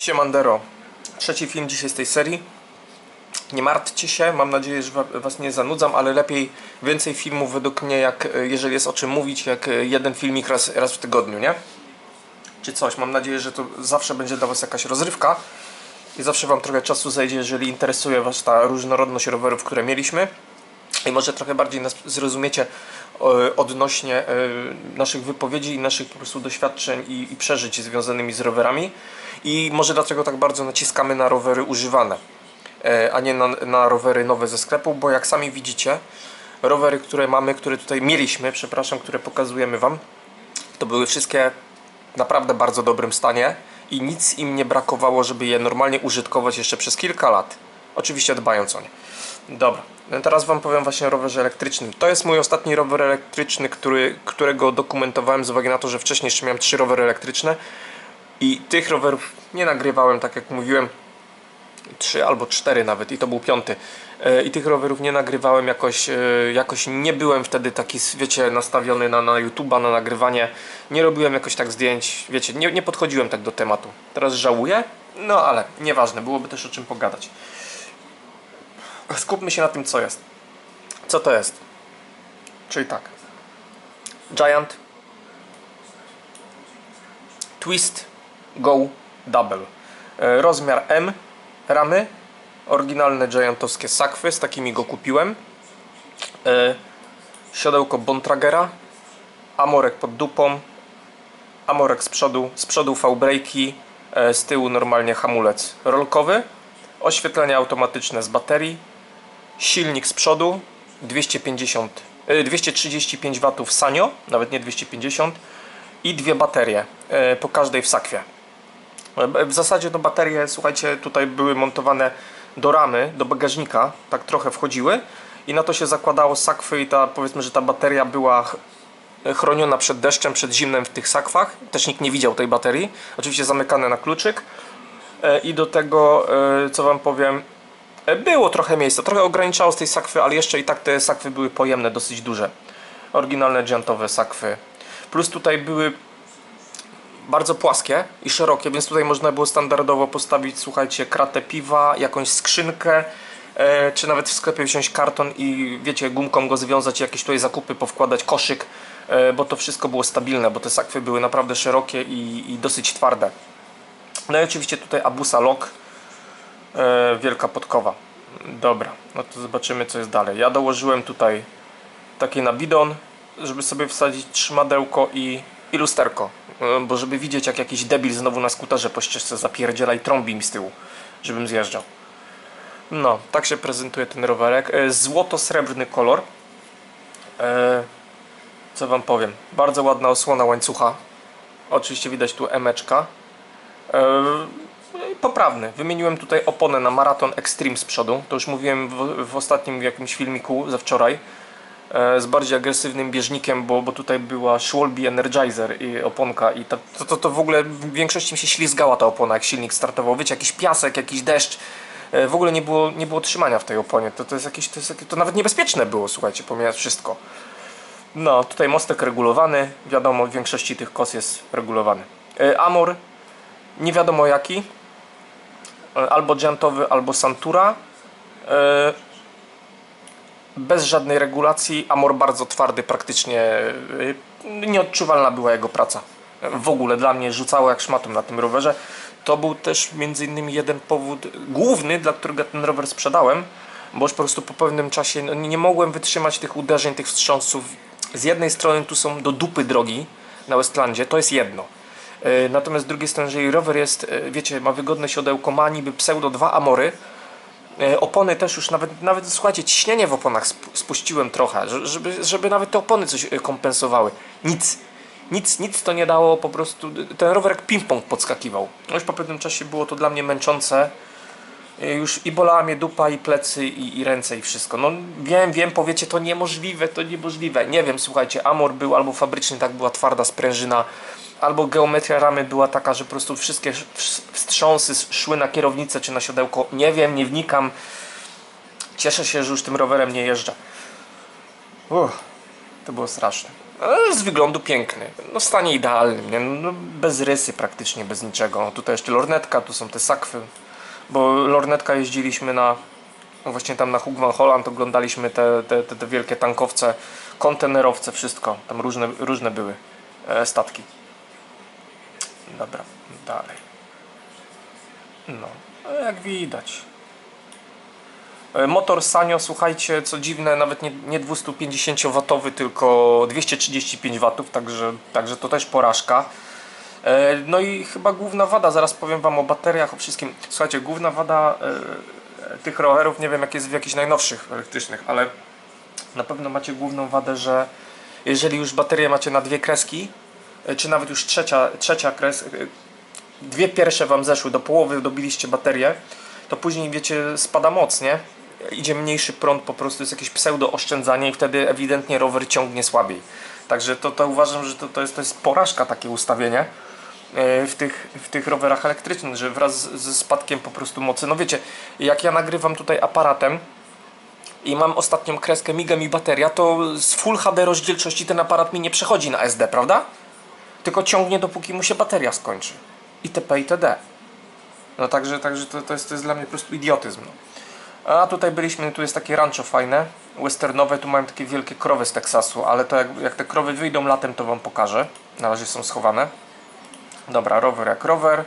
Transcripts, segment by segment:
Siemandero, trzeci film dzisiaj z tej serii. Nie martwcie się, mam nadzieję, że wa- Was nie zanudzam, ale lepiej więcej filmów według mnie, jak e, jeżeli jest o czym mówić, jak e, jeden filmik raz, raz w tygodniu, nie? Czy coś. Mam nadzieję, że to zawsze będzie dla Was jakaś rozrywka i zawsze Wam trochę czasu zejdzie, jeżeli interesuje Was ta różnorodność rowerów, które mieliśmy. I może trochę bardziej nas zrozumiecie e, odnośnie naszych wypowiedzi i naszych po prostu doświadczeń i, i przeżyć związanymi z rowerami. I może dlaczego tak bardzo naciskamy na rowery używane, e, a nie na, na rowery nowe ze sklepu, bo jak sami widzicie, rowery, które mamy, które tutaj mieliśmy, przepraszam, które pokazujemy Wam, to były wszystkie w naprawdę bardzo dobrym stanie i nic im nie brakowało, żeby je normalnie użytkować jeszcze przez kilka lat. Oczywiście dbając o nie. Dobra, no teraz Wam powiem właśnie o rowerze elektrycznym. To jest mój ostatni rower elektryczny, który, którego dokumentowałem z uwagi na to, że wcześniej jeszcze miałem trzy rowery elektryczne i tych rowerów nie nagrywałem, tak jak mówiłem, trzy albo cztery nawet i to był piąty. E, I tych rowerów nie nagrywałem jakoś, e, jakoś nie byłem wtedy taki, wiecie, nastawiony na, na YouTube'a, na nagrywanie. Nie robiłem jakoś tak zdjęć, wiecie, nie, nie podchodziłem tak do tematu. Teraz żałuję, no ale nieważne, byłoby też o czym pogadać. Skupmy się na tym, co jest. Co to jest? Czyli tak. Giant Twist Go Double. E, Rozmiar M ramy. Oryginalne giantowskie sakwy, z takimi go kupiłem. E, Siodełko Bontragera. Amorek pod dupą. Amorek z przodu, z przodu V-braki, e, z tyłu normalnie hamulec rolkowy. Oświetlenie automatyczne z baterii. Silnik z przodu 250, e, 235 W Sanio, nawet nie 250 i dwie baterie po każdej w sakwie. E, W zasadzie to baterie, słuchajcie, tutaj były montowane do ramy, do bagażnika, tak trochę wchodziły i na to się zakładało sakwy i ta, powiedzmy, że ta bateria była ch- chroniona przed deszczem, przed zimnem w tych sakwach. Też nikt nie widział tej baterii. Oczywiście zamykane na kluczyk. E, I do tego, e, co Wam powiem, było trochę miejsca. Trochę ograniczało z tej sakwy, ale jeszcze i tak te sakwy były pojemne, dosyć duże. Oryginalne giantowe sakwy. Plus tutaj były bardzo płaskie i szerokie, więc tutaj można było standardowo postawić, słuchajcie, kratę piwa, jakąś skrzynkę, e, czy nawet w sklepie wziąć karton i wiecie, gumką go związać, jakieś tutaj zakupy powkładać, koszyk, e, bo to wszystko było stabilne, bo te sakwy były naprawdę szerokie i, i dosyć twarde. No i oczywiście tutaj Abusa Lock, e, wielka podkowa. Dobra, no to zobaczymy co jest dalej. Ja dołożyłem tutaj takie na bidon, żeby sobie wsadzić trzymadełko i, i lusterko. E, Bo żeby widzieć jak jakiś debil znowu na skuterze po ścieżce zapierdziela i trąbi mi z tyłu, żebym zjeżdżał. No, tak się prezentuje ten rowerek. E, Złoto-srebrny kolor. E, Co wam powiem? Bardzo ładna osłona łańcucha. Oczywiście widać tu emeczka. E, poprawny. Wymieniłem tutaj oponę na Marathon Extreme z przodu. To już mówiłem w, w ostatnim jakimś filmiku ze wczoraj. E, z bardziej agresywnym bieżnikiem, bo, bo tutaj była Schwalbe Energizer i oponka i to, to, to, to w ogóle w większości mi się ślizgała ta opona, jak silnik startował. Wiecie, jakiś piasek, jakiś deszcz. E, W ogóle nie było, nie było trzymania w tej oponie. To, to, jest jakieś, to, jest to nawet niebezpieczne było, słuchajcie, pomijając wszystko. No, tutaj mostek regulowany. Wiadomo, w większości tych kos jest regulowany. E, Amor, nie wiadomo jaki. Albo Giantowy, albo Santura. Bez żadnej regulacji. Amor bardzo twardy, praktycznie e, nieodczuwalna była jego praca. W ogóle dla mnie rzucało jak szmatą na tym rowerze. To był też między innymi jeden powód główny, dla którego ten rower sprzedałem, bo już po prostu po pewnym czasie no, nie mogłem wytrzymać tych uderzeń, tych wstrząsów. Z jednej strony tu są do dupy drogi na Westlandzie, to jest jedno. E, Natomiast z drugiej strony, jeżeli rower jest, e, wiecie, ma wygodne siodełko, ma niby pseudo dwa amory, opony też już nawet, nawet słuchajcie, ciśnienie w oponach sp- spuściłem trochę, że- żeby, żeby nawet te opony coś e, kompensowały. Nic. Nic, nic to nie dało, po prostu ten rower jak ping-pong podskakiwał. No już po pewnym czasie było to dla mnie męczące. E, Już i bolała mnie dupa, i plecy, i, i ręce, i wszystko. No wiem, wiem, powiecie, to niemożliwe, to niemożliwe. Nie wiem, słuchajcie, Amor był albo fabryczny, tak była twarda sprężyna, albo geometria ramy była taka, że po prostu wszystkie wstrz- wstrząsy szły na kierownicę czy na siodełko. Nie wiem, nie wnikam. Cieszę się, że już tym rowerem nie jeżdżę. Uff, to było straszne. Ale z wyglądu piękny. No w stanie idealnym, nie? No, bez rysy praktycznie, bez niczego. No, tutaj jeszcze lornetka, tu są te sakwy. Bo lornetka jeździliśmy na no właśnie tam na Hoek van Holland oglądaliśmy te, te, te, te wielkie tankowce, kontenerowce, wszystko. Tam różne, różne były e, statki. Dobra, dalej. No, no jak widać. E, Motor Sanio, słuchajcie, co dziwne, nawet nie, nie 250W, tylko 235 W, także, także to też porażka. E, No i chyba główna wada, zaraz powiem Wam o bateriach, o wszystkim. Słuchajcie, główna wada e, tych rowerów, nie wiem jak jest w jakichś najnowszych elektrycznych, ale na pewno macie główną wadę, że jeżeli już baterię macie na dwie kreski, czy nawet już trzecia, trzecia kres, e, dwie pierwsze Wam zeszły, do połowy dobiliście baterię, to później wiecie, spada moc, nie? Idzie mniejszy prąd, po prostu jest jakieś pseudo oszczędzanie i wtedy ewidentnie rower ciągnie słabiej. Także to, to uważam, że to, to, jest, to jest porażka takie ustawienie e, w tych, w tych rowerach elektrycznych, że wraz ze spadkiem po prostu mocy. No wiecie, jak ja nagrywam tutaj aparatem i mam ostatnią kreskę, miga mi bateria, to z Full HD rozdzielczości ten aparat mi nie przechodzi na SD, prawda? Tylko ciągnie dopóki mu się bateria skończy. Itp. itd. No także, także to, to, jest, to jest dla mnie po prostu idiotyzm. No. A tutaj byliśmy, tu jest takie rancho fajne, westernowe, tu mają takie wielkie krowy z Teksasu, ale to jak, jak te krowy wyjdą latem, to Wam pokażę. Na razie są schowane. Dobra, rower jak rower.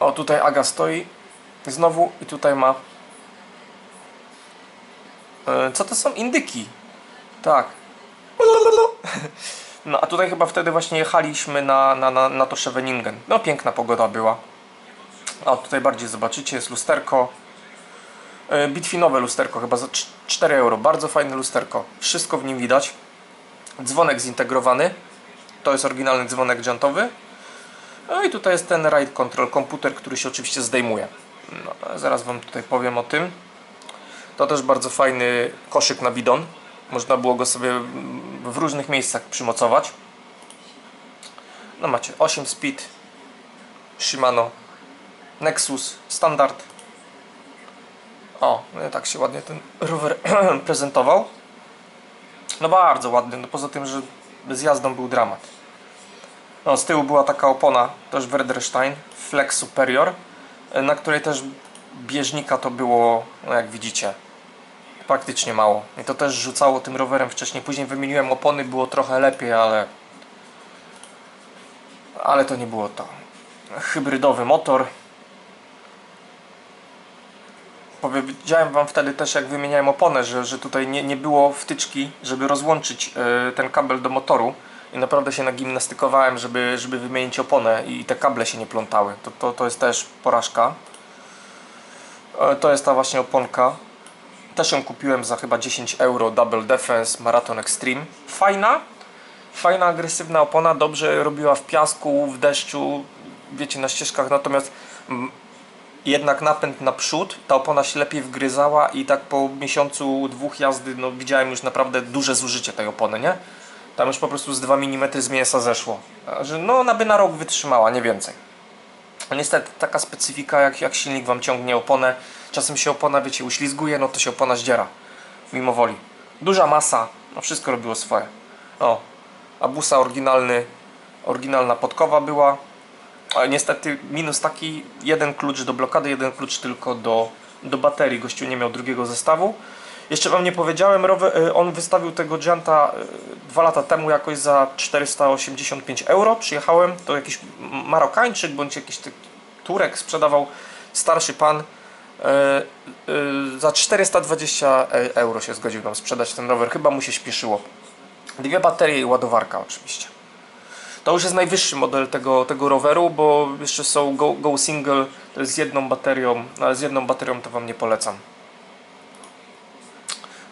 O, tutaj Aga stoi znowu i tutaj ma... E, co to są? Indyki. Tak. No a tutaj chyba wtedy właśnie jechaliśmy na, na, na, na to Scheveningen. No piękna pogoda była. A tutaj bardziej zobaczycie, jest lusterko. E, Bitwinowe lusterko, chyba za cz- 4 euro. Bardzo fajne lusterko. Wszystko w nim widać. Dzwonek zintegrowany. To jest oryginalny dzwonek dżantowy. No i tutaj jest ten ride control, komputer, który się oczywiście zdejmuje. No, zaraz Wam tutaj powiem o tym. To też bardzo fajny koszyk na bidon. Można było go sobie w różnych miejscach przymocować. No macie 8 speed, Shimano, Nexus, standard. O, no tak się ładnie ten rower prezentował. No bardzo ładny, no poza tym, że z jazdą był dramat. No, z tyłu była taka opona, też Werderstein, Flex Superior, na której też bieżnika to było, no jak widzicie, praktycznie mało. I to też rzucało tym rowerem wcześniej. Później wymieniłem opony, było trochę lepiej, ale ale to nie było to. Hybrydowy motor. Powiedziałem Wam wtedy też, jak wymieniałem oponę, że, że tutaj nie, nie było wtyczki, żeby rozłączyć e, ten kabel do motoru. I naprawdę się nagimnastykowałem, żeby, żeby wymienić oponę i te kable się nie plątały. To, to, to jest też porażka. E, To jest ta właśnie oponka. Też ją kupiłem za chyba 10 euro Double Defense Marathon Extreme. Fajna, fajna agresywna opona, dobrze robiła w piasku, w deszczu, wiecie, na ścieżkach, natomiast jednak napęd na przód, ta opona się lepiej wgryzała i tak po miesiącu, dwóch jazdy, no widziałem już naprawdę duże zużycie tej opony, nie? Tam już po prostu z 2 mm z mięsa zeszło. Że no ona by na rok wytrzymała, nie więcej. No Niestety taka specyfika, jak, jak silnik Wam ciągnie oponę, czasem się opona, wiecie, uślizguje, no to się opona zdziera. Mimo woli. Duża masa, no wszystko robiło swoje. O, Abusa oryginalny, oryginalna podkowa była. Ale niestety minus taki, jeden klucz do blokady, jeden klucz tylko do, do baterii. Gościu nie miał drugiego zestawu. Jeszcze Wam nie powiedziałem, rower, y, on wystawił tego Gianta y, dwa lata temu jakoś za 485 euro. Przyjechałem, to jakiś Marokańczyk bądź jakiś taki Turek sprzedawał, starszy pan. y, y, Za 420 e- euro się zgodził nam sprzedać ten rower. Chyba mu się śpieszyło. Dwie baterie i ładowarka oczywiście. To już jest najwyższy model tego, tego roweru, bo jeszcze są Go, Go Single, to jest z jedną baterią, no ale z jedną baterią to Wam nie polecam.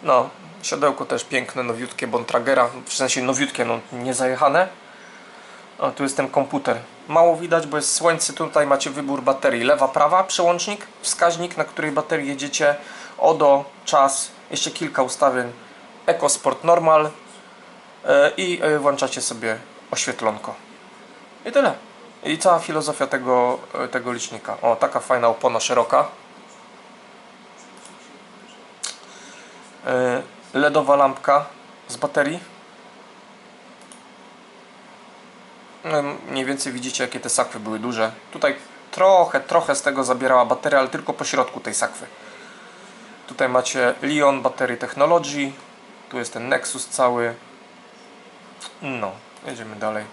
No, siodełko też piękne, nowiutkie, Bontragera, w sensie nowiutkie, no nie zajechane. O, tu jest ten komputer. Mało widać, bo jest słońce, tutaj macie wybór baterii. Lewa, prawa, przełącznik, wskaźnik, na której baterii jedziecie, ODO, czas, jeszcze kilka ustawień, EcoSport Normal, E, i e, włączacie sobie oświetlonko. I tyle. I cała filozofia tego, e, tego licznika. O, taka fajna opona szeroka. LEDowa lampka z baterii. No, Mniej więcej widzicie, jakie te sakwy były duże. Tutaj trochę, trochę z tego zabierała bateria, ale tylko po środku tej sakwy. Tutaj macie Lion Battery Technology. Tu jest ten Nexus cały. No, jedziemy dalej.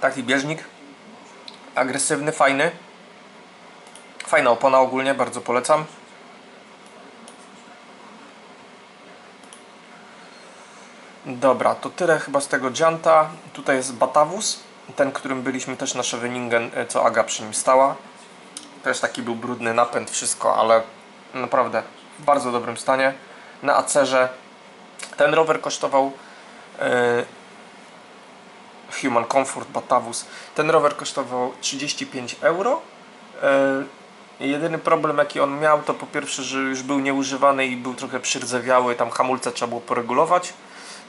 Taki bieżnik. Agresywny, fajny. Fajna opona ogólnie, bardzo polecam. Dobra, to tyle chyba z tego Gianta. Tutaj jest Batavus, ten, którym byliśmy też na Scheveningen, e, co Aga przy nim stała. Też taki był brudny napęd, wszystko, ale naprawdę w bardzo dobrym stanie. Na Acerze ten rower kosztował e, Human Comfort Batavus. Ten rower kosztował 35 euro. E, Jedyny problem jaki on miał to po pierwsze, że już był nieużywany i był trochę przyrdzewiały, tam hamulce trzeba było poregulować.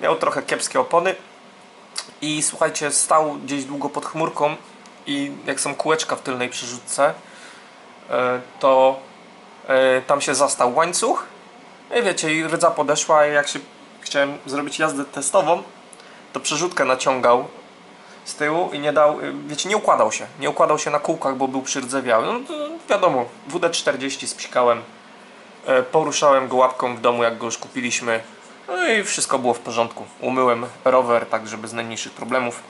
Miał trochę kiepskie opony i słuchajcie, stał gdzieś długo pod chmurką i jak są kółeczka w tylnej przerzutce, e, to e, tam się zastał łańcuch i wiecie, i rydza podeszła i jak się chciałem zrobić jazdę testową, to przerzutkę naciągał z tyłu i nie dał, y, wiecie, nie układał się. Nie układał się na kółkach, bo był przyrdzewiały. No to wiadomo, WD-40 spsikałem, e, poruszałem go łapką w domu, jak go już kupiliśmy. No i wszystko było w porządku. Umyłem rower, tak żeby bez najmniejszych problemów.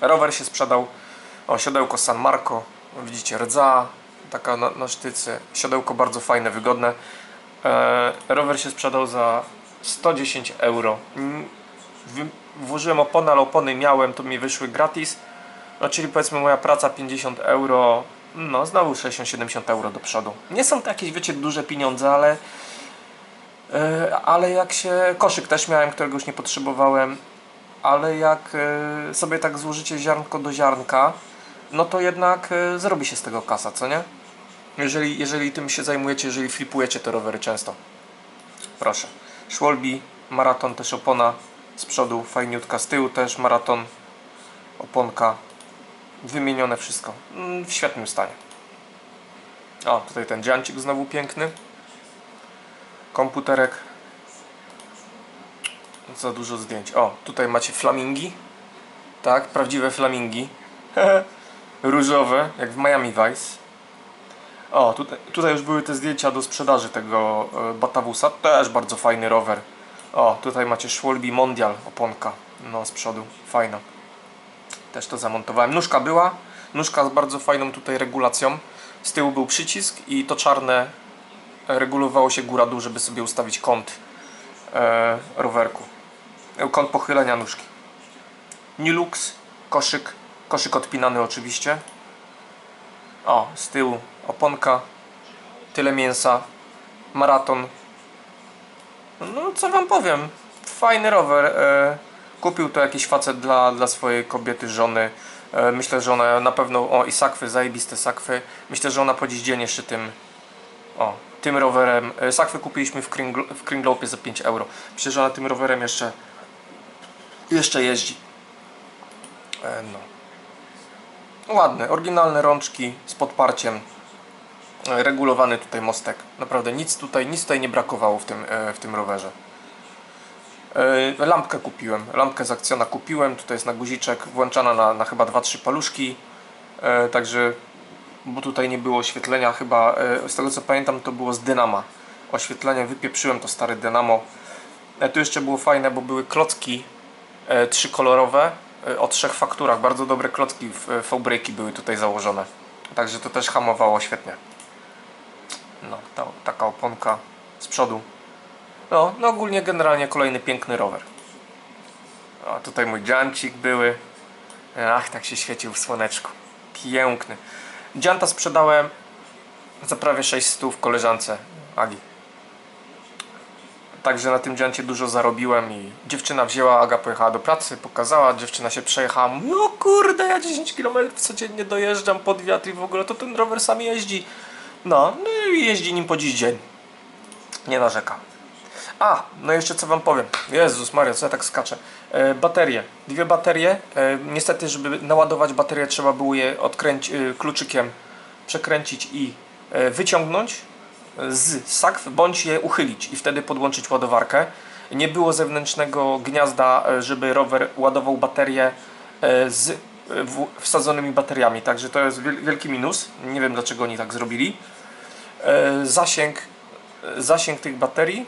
Rower się sprzedał, o, siodełko San Marco, widzicie, rdza, taka na, na sztycy. Siodełko bardzo fajne, wygodne. E, rower się sprzedał za 110 euro. Mm, włożyłem opony, ale opony miałem, to mi wyszły gratis. No, czyli powiedzmy moja praca 50 euro, no znowu 60-70 euro do przodu. Nie są to jakieś, wiecie, duże pieniądze, ale ale jak się, koszyk też miałem, którego już nie potrzebowałem, ale jak e, sobie tak złożycie ziarnko do ziarnka, no to jednak e, zrobi się z tego kasa, co nie? Jeżeli, jeżeli tym się zajmujecie, jeżeli flipujecie te rowery często. Proszę. Szwolbi, maraton też opona z przodu, fajniutka, z tyłu też maraton, oponka, wymienione wszystko, Mm, w świetnym stanie. O, tutaj ten dziancik znowu piękny. Komputerek. Za dużo zdjęć. O, tutaj macie flamingi. Tak, prawdziwe flamingi. Różowe, jak w Miami Vice. O, tutaj, tutaj już były te zdjęcia do sprzedaży tego e, Batavusa. Też bardzo fajny rower. O, tutaj macie Schwalbe Mondial oponka. No, z przodu. Fajna. Też to zamontowałem. Nóżka była. Nóżka z bardzo fajną tutaj regulacją. Z tyłu był przycisk i to czarne regulowało się góra-dół, żeby sobie ustawić kąt e, rowerku. E, Kąt pochylenia nóżki. Nilux, koszyk. Koszyk odpinany oczywiście. O, z tyłu oponka. Tyle mięsa. Maraton. No co wam powiem. Fajny rower. E, kupił to jakiś facet dla, dla swojej kobiety, żony. E, myślę, że ona na pewno. O, i sakwy, zajebiste sakwy. Myślę, że ona po dziś dzień jeszcze tym. O, tym rowerem. E, sakwy kupiliśmy w, Kringl- w Kringlopie za 5 euro. Że ona tym rowerem jeszcze. Jeszcze jeździ. E, no. Ładne, oryginalne rączki z podparciem. E, Regulowany tutaj mostek. Naprawdę nic tutaj, nic tutaj nie brakowało w tym, w tym rowerze. Lampkę kupiłem. Lampkę z akcjona kupiłem. Tutaj jest na guziczek, włączana na, na chyba 2-3 paluszki. Także, bo tutaj nie było oświetlenia, chyba e, z tego co pamiętam, to było z dynama. Oświetlenie wypieprzyłem to stare dynamo. E, Tu jeszcze było fajne, bo były klocki e, trzykolorowe o trzech fakturach. Bardzo dobre klocki V-breaki były tutaj założone. Także to też hamowało świetnie. No, ta, taka oponka z przodu. No, no ogólnie generalnie kolejny piękny rower. O, tutaj mój dziancik były. Ach, tak się świecił w słoneczku. Piękny. Dzianta sprzedałem za prawie 600 w koleżance Agi. Także na tym dziancie dużo zarobiłem i dziewczyna wzięła, Aga pojechała do pracy, pokazała, dziewczyna się przejechała, mówi, o kurde, ja 10 km codziennie dojeżdżam pod wiatr i w ogóle to ten rower sam jeździ. No, no i jeździ nim po dziś dzień. Nie narzeka. A, no jeszcze co wam powiem. Jezus Maria, co ja tak skaczę. E, baterie. Dwie baterie. E, niestety, żeby naładować baterię, trzeba było je odkręcić kluczykiem, przekręcić i e, wyciągnąć. z sakw, bądź je uchylić i wtedy podłączyć ładowarkę. Nie było zewnętrznego gniazda, e, żeby rower ładował baterię e, z e, w- wsadzonymi bateriami, także to jest wiel- wielki minus. Nie wiem dlaczego oni tak zrobili. E, Zasięg, e, zasięg tych baterii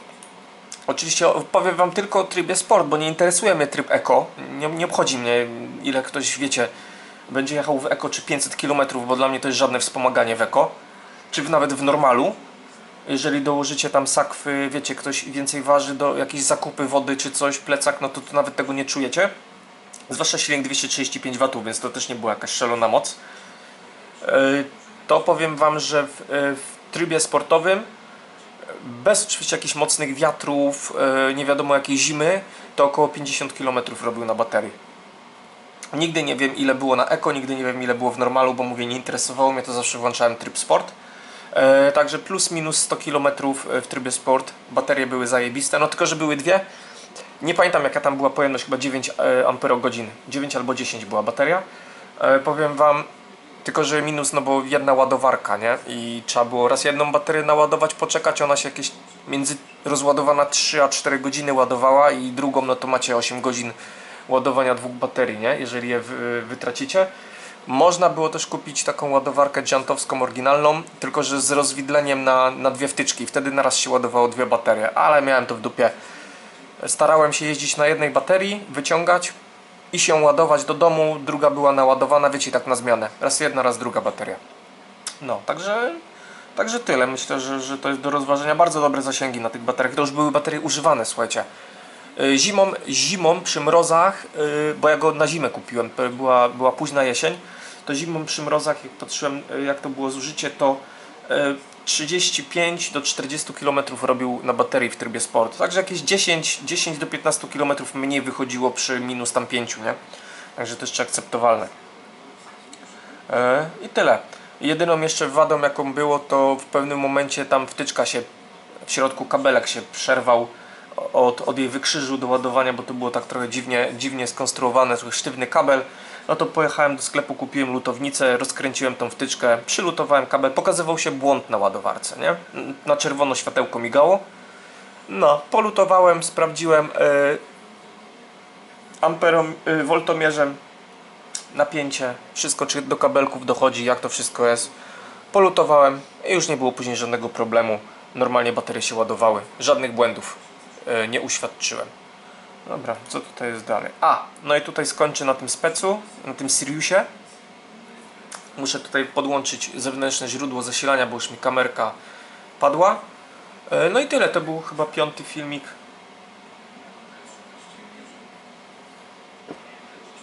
Oczywiście powiem Wam tylko o trybie sport, bo nie interesuje mnie tryb eko. Nie, nie obchodzi mnie, ile ktoś, wiecie, będzie jechał w eko czy 500 km, bo dla mnie to jest żadne wspomaganie w eko. Czy nawet w normalu. Jeżeli dołożycie tam sakwy, wiecie, ktoś więcej waży do jakieś zakupy wody czy coś, plecak, no to, to nawet tego nie czujecie. Zwłaszcza silnik 235 W, więc to też nie była jakaś szalona moc. Yy, To powiem Wam, że w, yy, w trybie sportowym bez oczywiście jakichś mocnych wiatrów, e, nie wiadomo jakiej zimy, to około 50 km robił na baterii. Nigdy nie wiem ile było na eko, nigdy nie wiem ile było w normalu, bo mówię, nie interesowało mnie to, zawsze włączałem tryb sport. E, także plus minus 100 km w trybie sport, baterie były zajebiste, no tylko że były dwie. Nie pamiętam jaka tam była pojemność, chyba 9 e, amperogodzin, 9 albo 10 była bateria. E, powiem Wam, tylko, że minus, no bo jedna ładowarka, nie? I trzeba było raz jedną baterię naładować, poczekać, ona się jakieś między rozładowana 3 a 4 godziny ładowała i drugą, no to macie 8 godzin ładowania dwóch baterii, nie? Jeżeli je wy, wytracicie. Można było też kupić taką ładowarkę dziantowską oryginalną, tylko że z rozwidleniem na, na dwie wtyczki. Wtedy naraz się ładowało dwie baterie, ale miałem to w dupie. Starałem się jeździć na jednej baterii, wyciągać i się ładować do domu. Druga była naładowana, wiecie, tak na zmianę. Raz jedna, raz druga bateria. No, także, także tyle. Myślę, że, że to jest do rozważenia. Bardzo dobre zasięgi na tych bateriach. To już były baterie używane, słuchajcie. Y, Zimą, zimą przy mrozach, y, bo ja go na zimę kupiłem, była, była późna jesień, to zimą przy mrozach, jak patrzyłem y, jak to było zużycie, to 35 do 40 km robił na baterii w trybie sport. Także jakieś 10, 10 do 15 km mniej wychodziło przy minus tam 5, nie? Także to jeszcze akceptowalne. E, I tyle. Jedyną jeszcze wadą jaką było to w pewnym momencie tam wtyczka się w środku kabelek się przerwał od, od jej wykrzyżu do ładowania, bo to było tak trochę dziwnie, dziwnie skonstruowane, trochę sztywny kabel. No to pojechałem do sklepu, kupiłem lutownicę, rozkręciłem tą wtyczkę, przylutowałem kabel, pokazywał się błąd na ładowarce, nie? Na czerwono światełko migało. No, polutowałem, sprawdziłem yy, amperom, yy, woltomierzem napięcie, wszystko czy do kabelków dochodzi, jak to wszystko jest. Polutowałem i już nie było później żadnego problemu. Normalnie baterie się ładowały. Żadnych błędów e, nie uświadczyłem. Dobra, co tutaj jest dalej? A, no i tutaj skończę na tym specu, na tym Siriusie. Muszę tutaj podłączyć zewnętrzne źródło zasilania, bo już mi kamerka padła. E, No i tyle, to był chyba piąty filmik